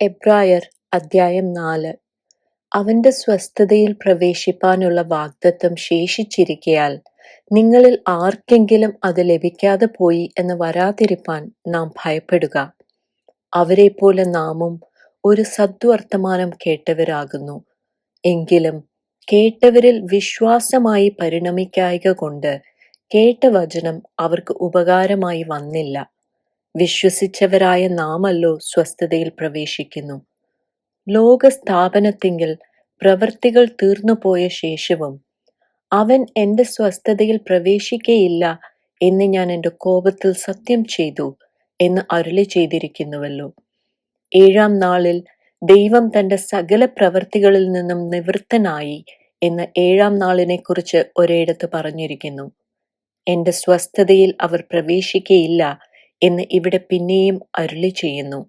എബ്രായർ അദ്ധ്യായം നാല്. അവന്റെ സ്വസ്ഥതയിൽ പ്രവേശിപ്പാനുള്ള വാഗ്ദത്വം ശേഷിച്ചിരിക്കയാൽ നിങ്ങളിൽ ആർക്കെങ്കിലും അത് ലഭിക്കാതെ പോയി എന്ന് വരാതിരിപ്പാൻ നാം ഭയപ്പെടുക. അവരെപ്പോലെ നാമും ഒരു സദ്വർത്തമാനം കേട്ടവരാകുന്നു. എങ്കിലും കേട്ടവരിൽ വിശ്വാസമായി പരിണമിക്കായക കൊണ്ട് കേട്ട വചനം അവർക്ക് ഉപകാരമായി വന്നില്ല. വിശ്വസിച്ചവരായ നാമല്ലോ സ്വസ്ഥതയിൽ പ്രവേശിക്കുന്നു. ലോകസ്ഥാപനത്തിങ്കിൽ പ്രവൃത്തികൾ തീർന്നുപോയ ശേഷവും അവൻ എന്റെ സ്വസ്ഥതയിൽ പ്രവേശിക്കയില്ല എന്ന് ഞാൻ എന്റെ കോപത്തിൽ സത്യം ചെയ്തു എന്ന് അരുളി ചെയ്തിരിക്കുന്നുവല്ലോ. ഏഴാം നാളിൽ ദൈവം തന്റെ സകല പ്രവൃത്തികളിൽ നിന്നും നിവൃത്തനായി എന്ന് ഏഴാം നാളിനെക്കുറിച്ച് ഒരിടത്ത് പറഞ്ഞിരിക്കുന്നു. എന്റെ സ്വസ്ഥതയിൽ അവർ പ്രവേശിക്കയില്ല എന്ന് ഇവിടെ പിന്നെയും അരുളി ചെയ്യുന്നു.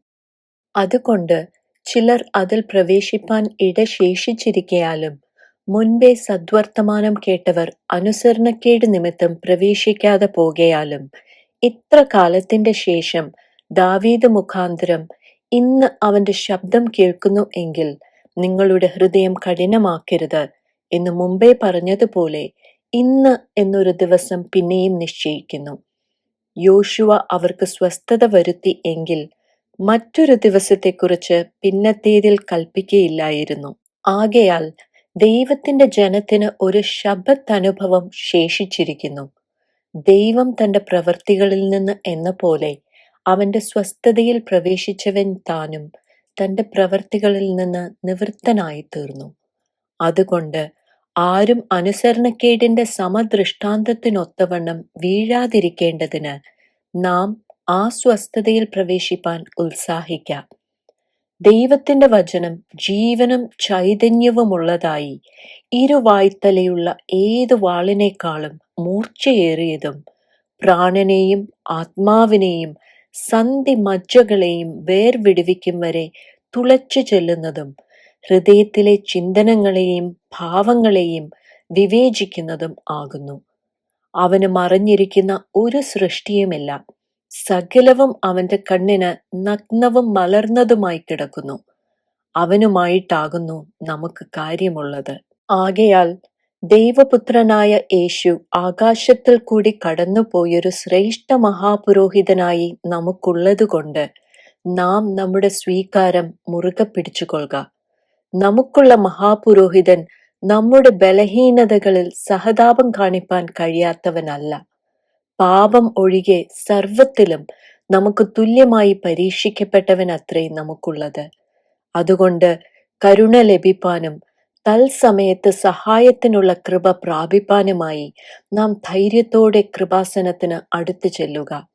അതുകൊണ്ട് ചിലർ അതിൽ പ്രവേശിപ്പാൻ ഇട ശേഷിച്ചിരിക്കയാലും മുൻപേ സദ്വർത്തമാനം കേട്ടവർ അനുസരണക്കേട് നിമിത്തം പ്രവേശിക്കാതെ പോകയാലും ഇത്ര കാലത്തിന്റെ ശേഷം ദാവീദ് മുഖാന്തരം ഇന്ന് അവന്റെ ശബ്ദം കേൾക്കുന്നു എങ്കിൽ നിങ്ങളുടെ ഹൃദയം കഠിനമാക്കരുത് എന്ന് മുമ്പേ പറഞ്ഞതുപോലെ ഇന്ന് എന്നൊരു ദിവസം പിന്നെയും നിശ്ചയിക്കുന്നു. യോശുവ അവർക്ക് സ്വസ്ഥത വരുത്തി എങ്കിൽ മറ്റൊരു ദിവസത്തെക്കുറിച്ച് പിന്നത്തേതിൽ കൽപ്പിക്കയില്ലായിരുന്നു. ആകയാൽ ദൈവത്തിന്റെ ജനത്തിന് ഒരു ശബ്ദ അനുഭവം ശേഷിച്ചിരിക്കുന്നു. ദൈവം തന്റെ പ്രവൃത്തികളിൽ നിന്ന് എന്ന പോലെ അവന്റെ സ്വസ്ഥതയിൽ പ്രവേശിച്ചവൻ താനും തന്റെ പ്രവൃത്തികളിൽ നിന്ന് നിവൃത്തനായി തീർന്നു അതുകൊണ്ട് ആരും അനുസരണക്കേടിന്റെ സമദൃഷ്ടാന്തത്തിനൊത്തവണ്ണം വീഴാതിരിക്കേണ്ടതിന് നാം ആ സ്വസ്ഥതയിൽ പ്രവേശിപ്പാൻ ഉത്സാഹിക്കാം. ദൈവത്തിന്റെ വചനം ജീവനും ചൈതന്യവുമുള്ളതായി ഇരുവായ്ത്തലയുള്ള ഏത് വാളിനേക്കാളും മൂർച്ചയേറിയതും പ്രാണനെയും ആത്മാവിനെയും സന്ധി മജ്ജകളെയും വേർവിടുവിക്കും വരെ തുളച്ചു ചെല്ലുന്നതും ഹൃദയത്തിലെ ചിന്തനങ്ങളെയും ഭാവങ്ങളെയും വിവേചിക്കുന്നതും ആകുന്നു. അവന് മറിഞ്ഞിരിക്കുന്ന ഒരു സൃഷ്ടിയുമില്ല സകലവും അവന്റെ കണ്ണിന് നഗ്നവും മലർന്നതുമായി കിടക്കുന്നു. അവനുമായിട്ടാകുന്നു നമുക്ക് കാര്യമുള്ളത്. ആകയാൽ ദൈവപുത്രനായ യേശു ആകാശത്തിൽ കൂടി കടന്നുപോയൊരു ശ്രേഷ്ഠ മഹാപുരോഹിതനായി നമുക്കുള്ളതുകൊണ്ട് നാം നമ്മുടെ സ്വീകാരം മുറുകെ പിടിച്ചുകൊള്ളുക. നമുക്കുള്ള മഹാപുരോഹിതൻ നമ്മുടെ ബലഹീനതകളിൽ സഹതാപം കാണിപ്പാൻ കഴിയാത്തവനല്ല. പാപം ഒഴികെ സർവത്തിലും നമുക്ക് തുല്യമായി പരീക്ഷിക്കപ്പെട്ടവൻ അത്രേ നമുക്കുള്ളത്. അതുകൊണ്ട് കരുണ ലഭിപ്പാനും തൽസമയത്ത് സഹായത്തിനുള്ള കൃപ പ്രാപിപ്പാനുമായി നാം ധൈര്യത്തോടെ കൃപാസനത്തിന് അടുത്തു ചെല്ലുക.